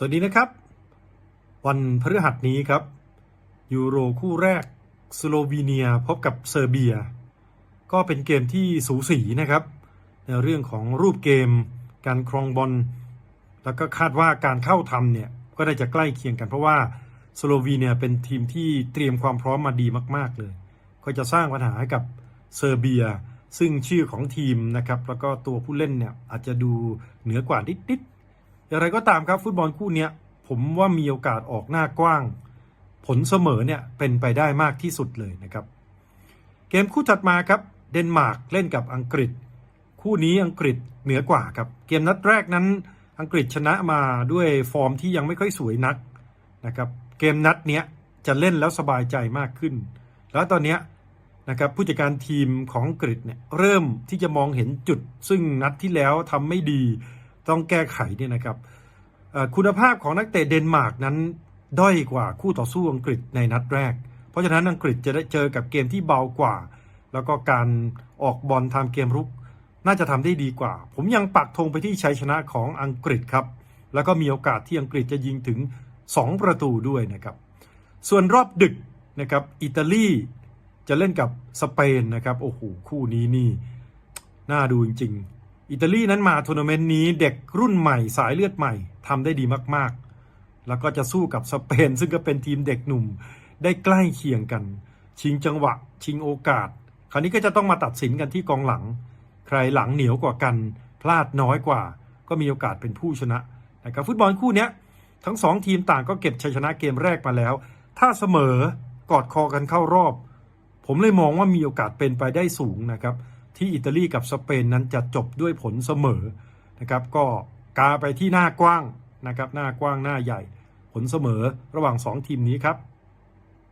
สวัสดีนะครับ วันพฤหัสนี้ครับ ยูโรคู่แรกสโลวีเนียพบกับเซอร์เบีย ก็เป็นเกมที่สูสีนะครับ ในเรื่องของรูปเกม การครองบอลแล้วก็คาดว่าการเข้าทำเนี่ยก็ได้จะใกล้เคียงกันเพราะว่าสโลวีเนียเป็นทีมที่เตรียมความพร้อมมาดีมาก ๆ เลย ก็จะสร้างปัญหาให้กับเซอร์เบีย ซึ่งชื่อของทีมนะครับแล้วก็ตัวผู้เล่นเนี่ยอาจจะดูเหนือกว่านิดๆ อย่างไรก็ตามครับฟุตบอลคู่นี้ผมว่ามีโอกาสออกหน้ากว้าง ผลเสมอเนี่ยเป็นไปได้มากที่สุดเลยนะครับ เกมคู่ถัดมาครับเดนมาร์กเล่นกับอังกฤษ คู่นี้อังกฤษเหนือกว่าครับ เกมนัดแรกนั้นอังกฤษชนะมาด้วยฟอร์มที่ยังไม่ค่อยสวยนักนะครับเกมนัดเนี้ยจะเล่นแล้วสบายใจมากขึ้น แล้วตอนเนี้ยนะครับผู้จัดการทีมของอังกฤษเนี่ยเริ่มที่จะมองเห็นจุด ซึ่งนัดที่แล้วทำไม่ดี ต้องแก้ไขเนี่ยนะครับคุณภาพของนักเตะเดนมาร์กนั้นด้อยกว่าคู่ต่อสู้อังกฤษในนัดแรก เพราะฉะนั้นอังกฤษจะได้เจอกับเกมที่เบากว่า แล้วก็การออกบอลทำเกมรุก น่าจะทำได้ดีกว่า ผมยังปักธงไปที่ชัยชนะของอังกฤษครับ แล้วก็มีโอกาสที่อังกฤษจะยิงถึง 2 ประตูด้วยนะครับ ส่วนรอบดึกนะครับอิตาลีจะเล่นกับสเปนนะครับโอ้โหคู่นี้นี่น่าดูจริง อิตาลีนั้นมาทัวร์นาเมนต์นี้เด็กรุ่นใหม่สายเลือดใหม่ทำได้ดีมาก ๆ แล้วก็จะสู้กับสเปนซึ่งก็เป็นทีมเด็กหนุ่มได้ใกล้เคียงกัน ชิงจังหวะ ชิงโอกาส คราวนี้ก็จะต้องมาตัดสินกันที่กองหลัง ใครหลังเหนียวกว่ากัน พลาดน้อยกว่า ก็มีโอกาสเป็นผู้ชนะนะครับฟุตบอลคู่นี้ทั้งสองทีมต่างก็เก็บชัยชนะเกมแรกมาแล้ว ถ้าเสมอกอดคอกันเข้ารอบ ผมเลยมองว่ามีโอกาสเป็นไปได้สูงนะครับ ที่อิตาลีกับสเปนนั้นจะจบด้วยผลเสมอนะครับก็กาไปที่หน้ากว้างนะครับหน้ากว้างหน้าใหญ่ ผลเสมอระหว่างสองทีมนี้ครับ